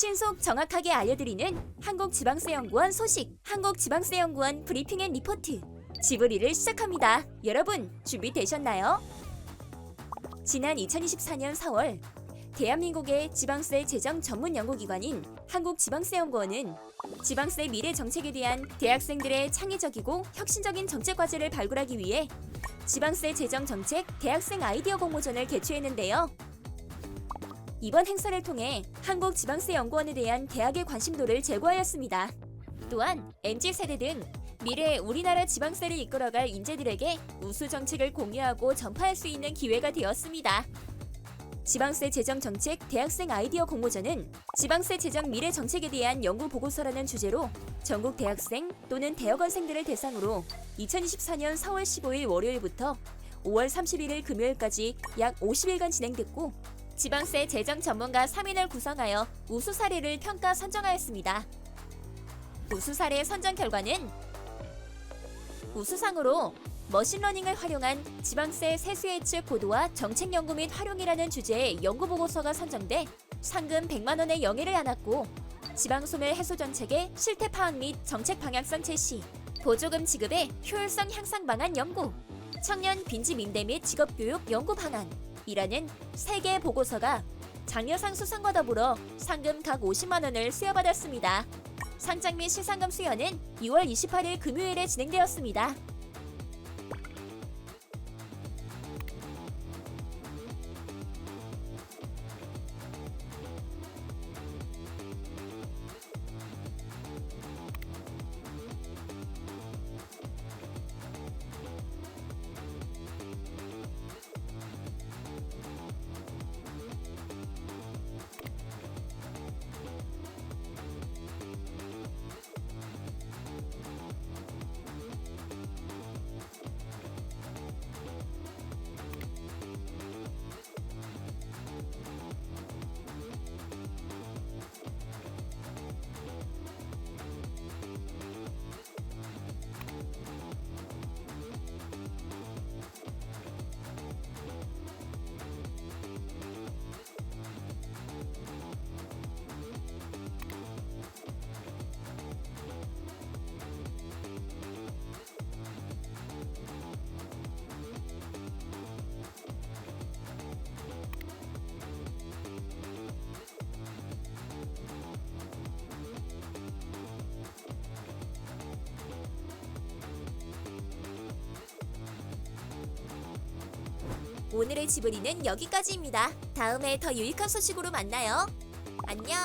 신속 정확하게 알려드리는 한국지방세연구원 소식 한국지방세연구원 브리핑 앤 리포트 지브리를 시작합니다. 여러분 준비되셨나요? 지난 2024년 4월 대한민국의 지방세 재정 전문 연구기관인 한국지방세연구원은 지방세 미래 정책에 대한 대학생들의 창의적이고 혁신적인 정책 과제를 발굴하기 위해 지방세 재정 정책 대학생 아이디어 공모전을 개최했는데요. 이번 행사를 통해 한국 지방세 연구원에 대한 대학의 관심도를 제고하였습니다. 또한 MZ 세대 등 미래 우리나라 지방세를 이끌어갈 인재들에게 우수 정책을 공유하고 전파할 수 있는 기회가 되었습니다. 지방세 재정 정책 대학생 아이디어 공모전은 지방세 재정 미래 정책에 대한 연구 보고서라는 주제로 전국 대학생 또는 대학원생들을 대상으로 2024년 4월 15일 월요일부터 5월 31일 금요일까지 약 50일간 진행됐고 지방세 재정 전문가 3인을 구성하여 우수 사례를 평가 선정하였습니다. 우수 사례 선정 결과는 우수상으로 머신러닝을 활용한 지방세 세수 예측 고도화 정책 연구 및 활용이라는 주제의 연구 보고서가 선정돼 상금 100만 원의 영예를 안았고 지방 소멸 해소 정책의 실태 파악 및 정책 방향성 제시, 보조금 지급의 효율성 향상 방안 연구, 청년 빈집 임대 및 직업 교육 연구 방안 이라는 세 개의 보고서가 장려상 수상과 더불어 상금 각 50만 원을 수여받았습니다. 상장 및 시상금 수여는 6월 28일 금요일에 진행되었습니다. 오늘의 지브리는 여기까지입니다. 다음에 더 유익한 소식으로 만나요. 안녕!